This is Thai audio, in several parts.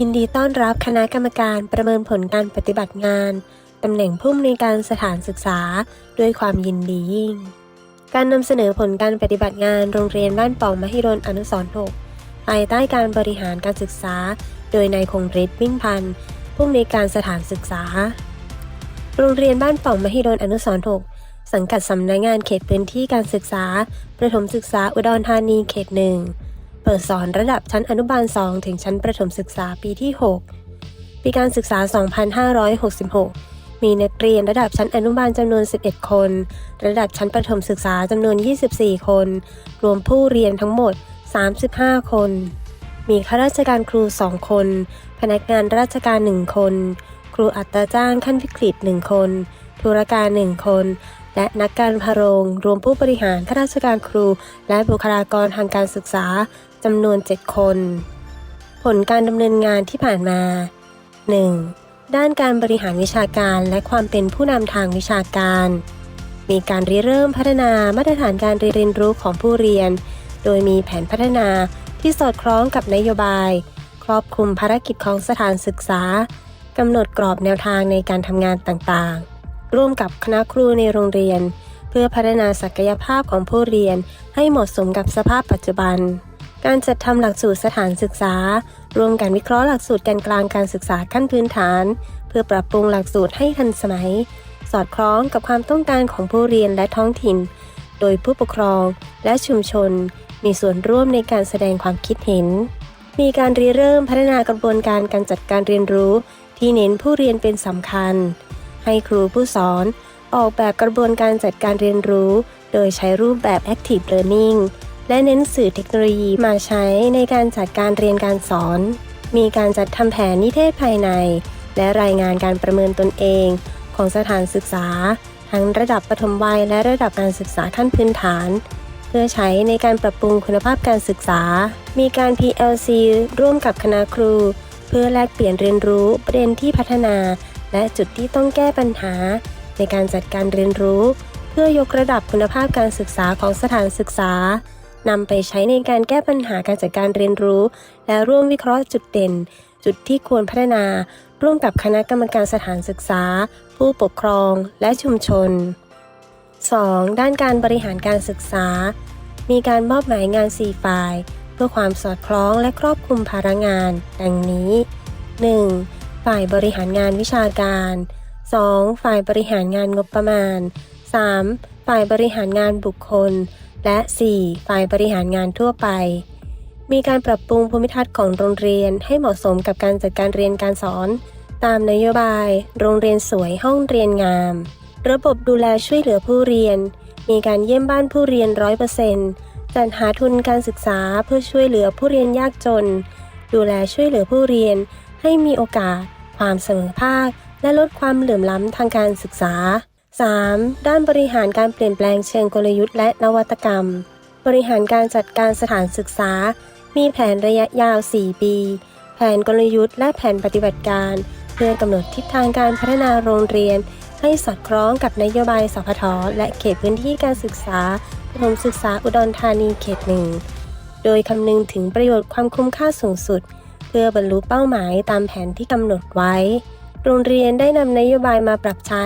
ยินดีต้อนรับคณะกรรมการประเมินผลการปฏิบัติงาน ตำแหน่งผู้อำนวยการสถานศึกษาด้วยความยินดียิ่ง การนำเสนอผลการปฏิบัติงานโรงเรียนบ้านป่องมหิดลอนุสรณ์6ภายใต้การบริหารการศึกษา โดยนายคงฤทธิ์วิ่งพันธ์ผู้อำนวยการสถานศึกษา โรงเรียนบ้านป่องมหิดลอนุสรณ์6สังกัดสำนักงานเขตพื้นที่การศึกษา ประถมศึกษาอุดรธานีเขตหนึ่ง เปิดสอนระดับชั้นอนุบาล 2 ถึงชั้นประถมศึกษาปีที่ 6 ปีการศึกษา 2566 มีนักเรียนระดับชั้นอนุบาลจำนวน 11 คน ระดับชั้นประถมศึกษาจำนวน 24 คน รวมผู้เรียนทั้งหมด 35 คน มีข้าราชการครู 2 คน พนักงานราชการ 1 คน ครูอัตราจ้างขั้นวิกฤต 1 คน ธุรการ 1 คน และนักการพาโรง รวมผู้บริหารข้าราชการครู และบุคลากรทางการศึกษาจำนวน 7 คน ผลการดำเนินงานที่ผ่านมา 1. ด้านการบริหารวิชาการและความเป็นผู้นำทางวิชาการ มีการริเริ่มพัฒนามาตรฐานการเรียนรู้ของผู้เรียน โดยมีแผนพัฒนาที่สอดคล้องกับนโยบาย ครอบคลุมภารกิจของสถานศึกษากำหนดกรอบแนวทางในการทำงานต่างๆ ร่วมกับคณะครูในโรงเรียน เพื่อพัฒนาศักยภาพของผู้เรียนให้เหมาะสมกับสภาพปัจจุบัน การจัดทำหลักสูตรสถานศึกษา ร่วมกันวิเคราะห์หลักสูตรแกนกลางการศึกษาขั้นพื้นฐาน เพื่อปรับปรุงหลักสูตรให้ทันสมัย สอดคล้องกับความต้องการของผู้เรียนและท้องถิ่น โดยผู้ปกครองและชุมชน มีส่วนร่วมในการแสดงความคิดเห็น มีการริเริ่มพัฒนากระบวนการการจัดการเรียนรู้ที่เน้นผู้เรียนเป็นสำคัญ ให้ครูผู้สอน ออกแบบกระบวนการจัดการเรียนรู้ โดยใช้รูปแบบ Active Learning และเน้นสื่อเทคโนโลยีมาใช้ในการจัดการเรียนการสอน มีการจัดทำแผนนิเทศภายใน และรายงานการประเมินตนเอง ของสถานศึกษา ทั้งระดับปฐมวัยและระดับการศึกษาขั้นพื้นฐาน เพื่อใช้ในการปรับปรุงคุณภาพการศึกษา มีการ PLC ร่วมกับคณะครู เพื่อแลกเปลี่ยนเรียนรู้ประเด็นที่พัฒนา และจุดที่ต้องแก้ปัญหา ในการจัดการเรียนรู้ เพื่อยกระดับคุณภาพการศึกษาของสถานศึกษานำไปใช้ในการแก้ปัญหาการจัดการเรียนรู้ และร่วมวิเคราะห์จุดเด่น จุดที่ควรพัฒนา ร่วมกับคณะกรรมการสถานศึกษา ผู้ปกครองและชุมชน 2. ด้านการบริหารการศึกษา มีการมอบหมายงาน 4 ฝ่าย เพื่อความสอดคล้องและครอบคลุมภาระงาน ดังนี้ 1. ฝ่ายบริหารงานวิชาการ 2. ฝ่ายบริหารงานงบประมาณ 3. ฝ่ายบริหารงานบุคคล และ 4. ฝ่ายบริหารงานทั่วไป มีการปรับปรุงภูมิทัศน์ของโรงเรียนให้เหมาะสมกับการจัดการเรียนการสอน ตามนโยบาย โรงเรียนสวยห้องเรียนงาม ระบบดูแลช่วยเหลือผู้เรียน มีการเยี่ยมบ้านผู้เรียนร้อยเปอร์เซ็นต์จัดหาทุนการศึกษาเพื่อช่วยเหลือผู้เรียนยากจน ดูแลช่วยเหลือผู้เรียน ให้มีโอกาส ความเสมอภาค และลดความเหลื่อมล้ำทางการศึกษา 3. ด้านบริหารการเปลี่ยนแปลงเชิงกลยุทธ์และนวัตกรรม บริหารการจัดการสถานศึกษา มีแผนระยะยาว 4 ปี แผนกลยุทธ์ และแผนปฏิบัติการ เพื่อกำหนดทิศทางการพัฒนาโรงเรียน ให้สอดคล้องกับนโยบายสพทและเขตพื้นที่การศึกษาประถมศึกษาอุดรธานีเขตหนึ่ง โดยคำนึงถึงประโยชน์ความคุ้มค่าสูงสุด พื่อบรรลุเป้าหมายตามแผนที่กำหนดไว้ โรงเรียนได้นำนโยบายมาปรับใช้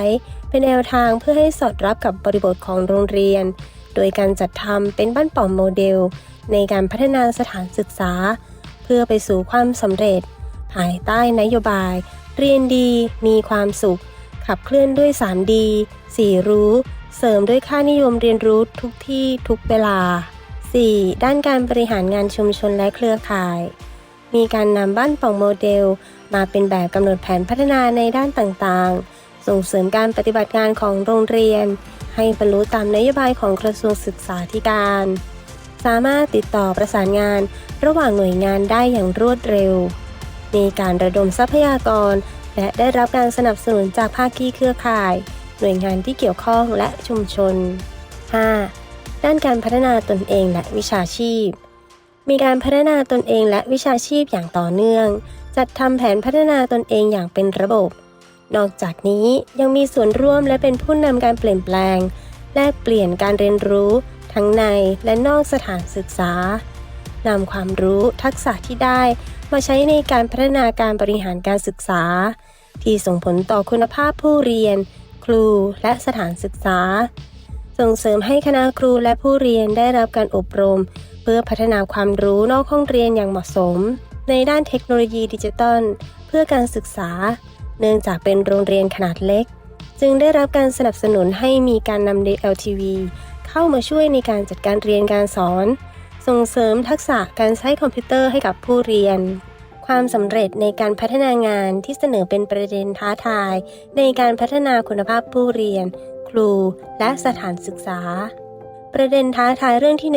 เป็นแนวทางเพื่อให้สอดรับกับบริบทของโรงเรียน โดยการจัดทำเป็นบ้านป่อมโมเดล ในการพัฒนาสถานศึกษา เพื่อไปสู่ความสำเร็จ ภายใต้นโยบาย เรียนดี มีความสุข ขับเคลื่อนด้วย 3D 4 รู้ เสริมด้วยค่านิยมเรียนรู้ทุกที่ทุกเวลา 4. ด้านการบริหารงานชุมชนและเครือข่าย มีการนำบ้านป่องโมเดล มาเป็นแบบกำหนดแผนพัฒนาในด้านต่างๆ ส่งเสริมการปฏิบัติงานของโรงเรียน ให้บรรลุตามนโยบายของกระทรวงศึกษาธิการ สามารถติดต่อประสานงานระหว่างหน่วยงานได้อย่างรวดเร็ว มีการระดมทรัพยากร และได้รับการสนับสนุนจากภาคีเครือข่าย หน่วยงานที่เกี่ยวข้องและชุมชน 5. ด้านการพัฒนาตนเองและวิชาชีพ มีการพัฒนาตนเองและวิชาชีพอย่างต่อเนื่อง จัดทำแผนพัฒนาตนเองอย่างเป็นระบบ นอกจากนี้ยังมีส่วนร่วมและเป็นผู้นำการเปลี่ยนแปลง แลกเปลี่ยนการเรียนรู้ ทั้งในและนอกสถานศึกษานำความรู้ทักษะที่ได้มาใช้ในการพัฒนาการบริหารการศึกษา ที่ส่งผลต่อคุณภาพผู้เรียน ครูและสถานศึกษา ส่งเสริมให้คณะครูและผู้เรียนได้รับการอบรม เพื่อพัฒนาความรู้นอกห้องเรียนอย่างเหมาะสม ในด้านเทคโนโลยีดิจิทัลเพื่อการศึกษา เนื่องจากเป็นโรงเรียนขนาดเล็ก จึงได้รับการสนับสนุนให้มีการนำ DLTV เข้ามาช่วยในการจัดการเรียนการสอน ส่งเสริมทักษะการใช้คอมพิวเตอร์ให้กับผู้เรียน ความสำเร็จในการพัฒนางานที่เสนอเป็นประเด็นท้าทาย ในการพัฒนาคุณภาพผู้เรียน ครู และสถานศึกษา ประเด็นท้าทายเรื่องที่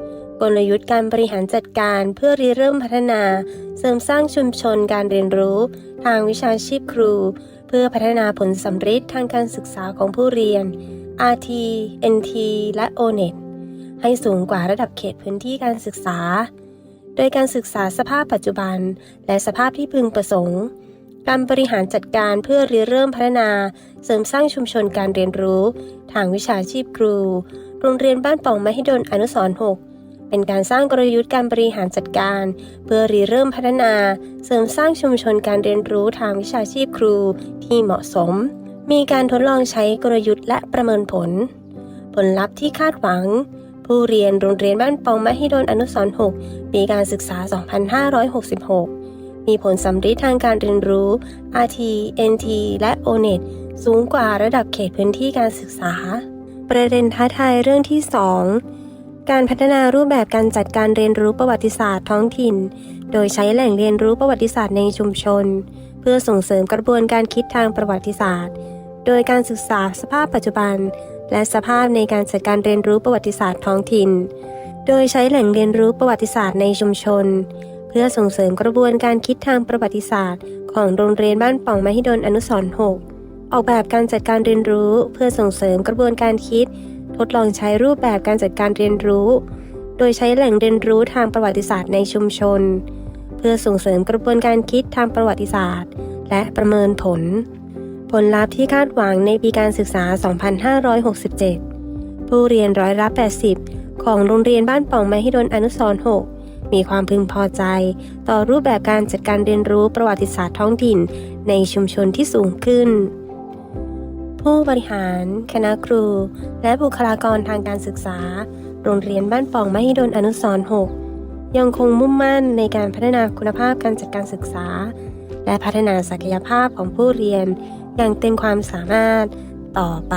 1 กลยุทธ์การบริหารจัดการเพื่อริเริ่มพัฒนา เสริมสร้างชุมชนการเรียนรู้ ทางวิชาชีพครู เพื่อพัฒนาผลสำฤทธิ์ทางการศึกษาของผู้เรียน RT NT และ ONET ให้สูงกว่าระดับเขตพื้นที่การศึกษา โดยการศึกษาสภาพปัจจุบัน และสภาพที่พึงประสงค์ การบริหารจัดการเพื่อริเริ่มพัฒนา เสริมสร้างชุมชนการเรียนรู้ ทางวิชาชีพครู โรงเรียนบ้านป่องมหิดลอนุสร6เป็นการสร้างกลยุทธ์การบริหารจัดการ เพื่อริเริ่มพัฒนา เสริมสร้างชุมชนการเรียนรู้ทางวิชาชีพครูที่เหมาะสม มีการทดลองใช้กลยุทธ์และประเมินผล ผลลัพธ์ที่คาดหวัง ผู้เรียนโรงเรียนบ้านปองมหิดลอนุสร6ปีการศึกษา 2566 มีผลสำฤทธิ์ทางการเรียนรู้ RT NT และ ONET สูงกว่าระดับเขตพื้นที่การศึกษา ประเด็นท้าทายเรื่องที่ 2 การพัฒนารูปแบบการจัดการเรียนรู้ประวัติศาสตร์ท้องถิ่น โดยใช้แหล่งเรียนรู้ประวัติศาสตร์ในชุมชน เพื่อส่งเสริมกระบวนการคิดทางประวัติศาสตร์ โดยการศึกษาสภาพปัจจุบัน และสภาพในการจัดการเรียนรู้ประวัติศาสตร์ท้องถิ่น โดยใช้แหล่งเรียนรู้ประวัติศาสตร์ในชุมชน พื่อส่งเสริมกระบวนการคิดทางประวัติศาสตร์ ของโรงเรียนบ้านป่องมหิดลอนุสรณ์6ออกแบบการจัดการเรียนรู้ เพื่อส่งเสริมกระบวนการคิด ทดลองใช้รูปแบบการจัดการเรียนรู้ โดยใช้แหล่งเรียนรู้ทางประวัติศาสตร์ในชุมชน เพื่อส่งเสริมกระบวนการคิดทางประวัติศาสตร์ และประเมินผล ผลลัพธ์ที่คาดหวังในปีการศึกษา 2567 ผู้เรียนร้อยละ 80 ของโรงเรียนบ้านป่องมหิดลอนุสรณ์6 มีความพึงพอใจ ต่อรูปแบบการจัดการเรียนรู้ประวัติศาสตร์ท้องถิ่น ในชุมชนที่สูงขึ้น ผู้บริหาร คณะครู และบุคลากรทางการศึกษา โรงเรียนบ้านป่องมหิดลอนุสรณ์6ยังคงมุ่งมั่นในการพัฒนาคุณภาพการจัดการศึกษา และพัฒนาศักยภาพของผู้เรียนอย่างเต็มความสามารถต่อไป